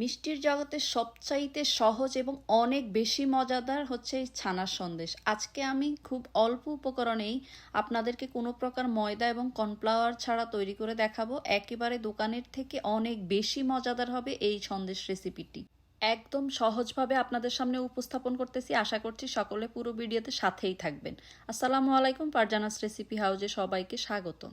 মিষ্টির জগতে সবচাইতে সহজ এবং অনেক বেশি মজাদার হচ্ছে ছানার সন্দেশ। আজকে আমি খুব অল্প উপকরণেই আপনাদেরকে কোনো প্রকার ময়দা এবং কর্নফ্লাওয়ার ছাড়া তৈরি করে দেখাবো। একেবারে দোকানের থেকে অনেক বেশি মজাদার হবে এই সন্দেশ রেসিপিটি। একদম সহজভাবে আপনাদের সামনে উপস্থাপন করতেছি। আশা করছি সকলে পুরো ভিডিওতে সাথেই থাকবেন। আসসালামু আলাইকুম, পারজানাস রেসিপি হাউজে সবাইকে স্বাগতম।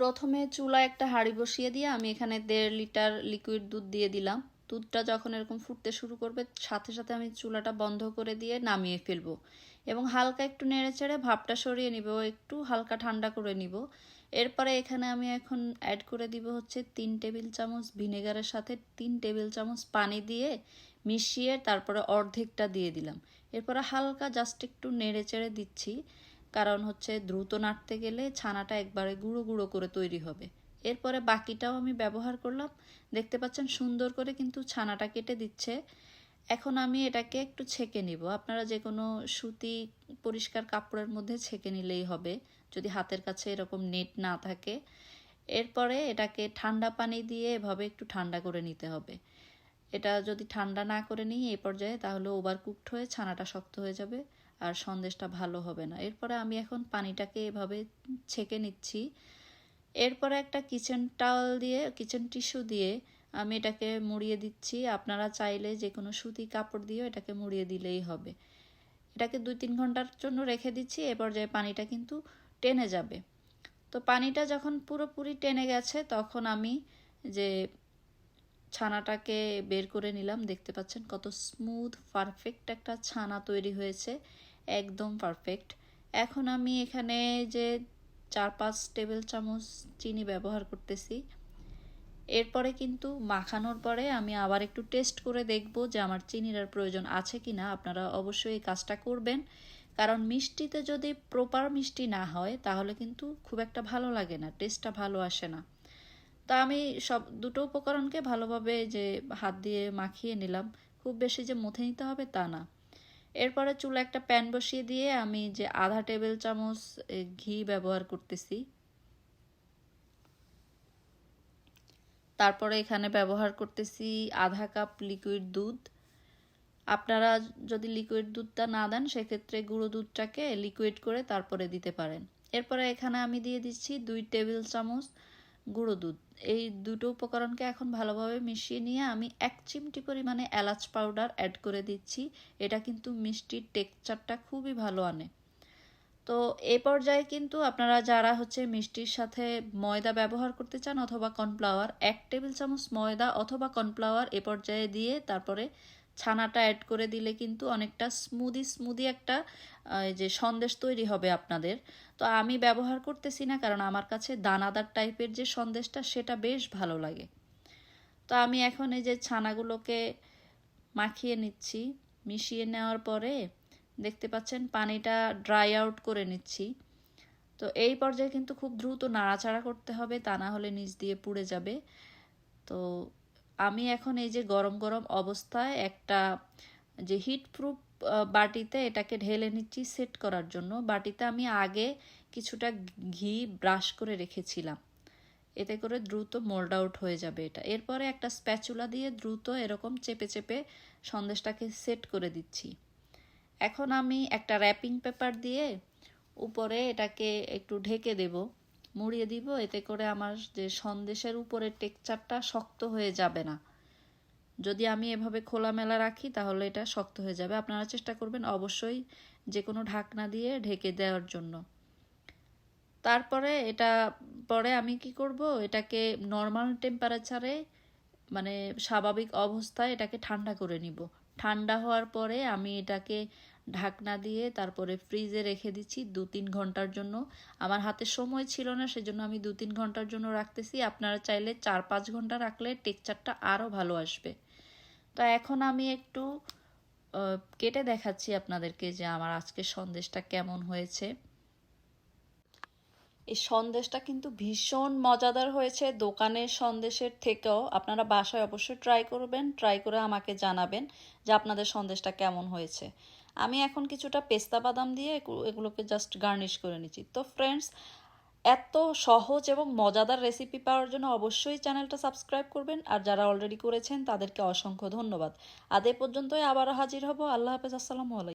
প্রথমে চুলায় একটা হাঁড়ি বসিয়ে দিয়ে আমি এখানে দেড় লিটার লিকুইড দুধ দিয়ে দিলাম। দুধটা যখন এরকম ফুটতে শুরু করবে, সাথে সাথে আমি চুলাটা বন্ধ করে দিয়ে নামিয়ে ফেলব এবং হালকা একটু নেড়ে চেড়ে ভাপটা সরিয়ে নিব, একটু হালকা ঠান্ডা করে নিব। এরপরে এখানে আমি এখন অ্যাড করে দিব হচ্ছে তিন টেবিল চামচ ভিনেগারের সাথে তিন টেবিল চামচ পানি দিয়ে মিশিয়ে তারপরে অর্ধেকটা দিয়ে দিলাম। এরপরে হালকা জাস্ট একটু নেড়ে চেড়ে দিচ্ছি। কারণ হচ্ছে দ্রুত নাড়তে গেলে ছানাটা একবারে গুঁড়ো গুঁড়ো করে তৈরি হবে। এরপরে বাকিটাও আমি ব্যবহার করলাম। দেখতে পাচ্ছেন সুন্দর করে কিন্তু ছানাটা কেটে দিচ্ছে। এখন আমি এটাকে একটু ছেঁকে নিব। আপনারা যে কোনো সুতি পরিষ্কার কাপড়ের মধ্যে ছেঁকে নিলেই হবে, যদি হাতের কাছে এরকম নেট না থাকে। এরপরে এটাকে ঠান্ডা পানি দিয়ে এভাবে একটু ঠান্ডা করে নিতে হবে। এটা যদি ঠান্ডা না করে নিই এই পর্যায়ে, তাহলে ওভার কুকড হয়ে ছানাটা শক্ত হয়ে যাবে। আর সন্দেশটা ভালো হবে না। এরপরে আমি এখন পানিটাকে এভাবে ছেঁকে নিচ্ছি। এরপরে একটা কিচেন টাওয়াল দিয়ে কিচেন টিস্যু দিয়ে আমি এটাকে মুড়িয়ে দিচ্ছি। আপনারা চাইলে যে কোনো সুতি কাপড় দিয়েও এটাকে মুড়িয়ে দিলেই হবে। এটাকে দুই তিন ঘণ্টার জন্য রেখে দিচ্ছি। এ পর্যায়ে পানিটা কিন্তু টেনে যাবে। তো পানিটা যখন পুরোপুরি টেনে গেছে, তখন আমি যে ছানাটাকে বের করে নিলাম, দেখতে পাচ্ছেন কত স্মুথ পারফেক্ট একটা ছানা তৈরি হয়েছে। একদম পারফেক্ট এখন আমি এখানে যে চার পাঁচ টেবিল চামচ চিনি ব্যবহার করতেছি। এরপরে কিন্তু মাখানোর পরে আমি আবার একটু টেস্ট করে দেখব যে আমার চিনির আর প্রয়োজন আছে কি না আপনারা অবশ্যই এই কাজটা করবেন। কারণ মিষ্টিতে যদি প্রপার মিষ্টি না হয়, তাহলে কিন্তু খুব একটা ভালো লাগে না টেস্টটা ভালো আসে না। তা আমি সব দুটো উপকরণকে ভালোভাবে যে হাত দিয়ে মাখিয়ে নিলাম। খুব বেশি যে মুথে নিতে হবে তা না। এরপরে চুলে একটা প্যান বসিয়ে দিয়ে আমি যে আধা টেবিল চামচ ঘি ব্যবহার করতেছি। তারপরে এখানে ব্যবহার করতেছি আধা কাপ লিকুইড দুধ। আপনারা যদি লিকুইড দুধটা না দেন, সেক্ষেত্রে গুঁড়ো দুধটাকে লিকুইড করে তারপরে দিতে পারেন। এরপরে এখানে আমি দিয়ে দিচ্ছি দুই টেবিল চামচ গুঁড়ো দুধ। এই দুটো উপকরণকে এখন ভালোভাবে মিশিয়ে নিয়ে আমি এক চিমটি পরিমাণে এলাচ পাউডার অ্যাড করে দিচ্ছি। এটা কিন্তু মিষ্টির টেক্সচারটা খুবই ভালো আনে। তো এ পর্যায়ে কিন্তু আপনারা যারা হচ্ছে মিষ্টির সাথে ময়দা ব্যবহার করতে চান অথবা কর্নফ্লাওয়ার এক টেবিল চামচ ময়দা অথবা কর্নফ্লাওয়ার এ পর্যায়ে দিয়ে তারপরে ছানাটা অ্যাড করে দিলে কিন্তু অনেকটা স্মুদি স্মুদি একটা যে সন্দেশ তৈরি হবে আপনাদের। তো আমি ব্যবহার করতেছি না, কারণ আমার কাছে দানাদার টাইপের যে সন্দেশটা, সেটা বেশ ভালো লাগে। তো আমি এখন এই যে ছানাগুলোকে মাখিয়ে নিচ্ছি। মিশিয়ে নেওয়ার পরে দেখতে পাচ্ছেন পানিটা ড্রাই আউট করে নিচ্ছি। তো এই পর্যায়ে কিন্তু খুব দ্রুত নাড়াচাড়া করতে হবে, তা না হলে নিচ দিয়ে পুড়ে যাবে। তো আমি এখন এই যে গরম গরম অবস্থায় একটা যে হিট প্রুফ বাটিতে এটাকে ঢেলে নিচ্ছি সেট করার জন্য। বাটিতে আমি আগে কিছুটা ঘি ব্রাশ করে রেখেছিলাম। এতে করে দ্রুত মোল্ড আউট হয়ে যাবে এটা। এরপরে একটা স্প্যাচুলা দিয়ে দ্রুত এরকম চেপে চেপে সন্দেশটাকে সেট করে দিচ্ছি। এখন আমি একটা র্যাপিং পেপার দিয়ে উপরে এটাকে একটু ঢেকে দেব। মুড়িয়ে দিব, এতে করে আমার যে সন্দেশের উপরের টেক্সচারটা শক্ত হয়ে যাবে না। যদি আমি এভাবে খোলামেলা রাখি, তাহলে এটা শক্ত হয়ে যাবে। আপনারা চেষ্টা করবেন অবশ্যই যে কোনো ঢাকনা দিয়ে ঢেকে দেওয়ার জন্য। তারপরে এটা, পরে আমি কি করব, এটাকে নর্মাল টেম্পারেচারে মানে স্বাভাবিক অবস্থায় এটাকে ঠান্ডা করে নিব। ঠান্ডা হওয়ার পরে আমি এটাকে ঢাকনা দিয়ে তারপরে ফ্রিজে রেখে দিচ্ছি দু তিন ঘণ্টার জন্য। আমার হাতে সময় ছিল না, সেজন্য আমি দু তিন ঘণ্টার জন্য রাখতেছি। আপনারা চাইলে চার পাঁচ ঘণ্টা রাখলে টেকচারটা আরও ভালো আসবে। তো এখন আমি একটু কেটে দেখাচ্ছি আপনাদেরকে যে আমার আজকে সন্দেশটা কেমন হয়েছে। এই সন্দেশটা কিন্তু ভীষণ মজাদার হয়েছে। দোকানের সন্দেশের থেকেও আপনারা বাসায় অবশ্যই ট্রাই করবেন ট্রাই করে আমাকে জানাবেন যে আপনাদের সন্দেশটা কেমন হয়েছে। আমি এখন কিছুটা পেস্তা বাদাম দিয়ে এগুলোকে জাস্ট গার্নিশ করে নিচ্ছি। তো ফ্রেন্ডস এত সহজ এবং মজাদার রেসিপি পাওয়ার জন্য অবশ্যই চ্যানেলটা সাবস্ক্রাইব করবেন। আর যারা অলরেডি করেছেন, তাদেরকে অসংখ্য ধন্যবাদ। আদে পর্যন্তই আবারও হাজির হব। আল্লাহ হাফেজ, আসসালামু আলাইকুম।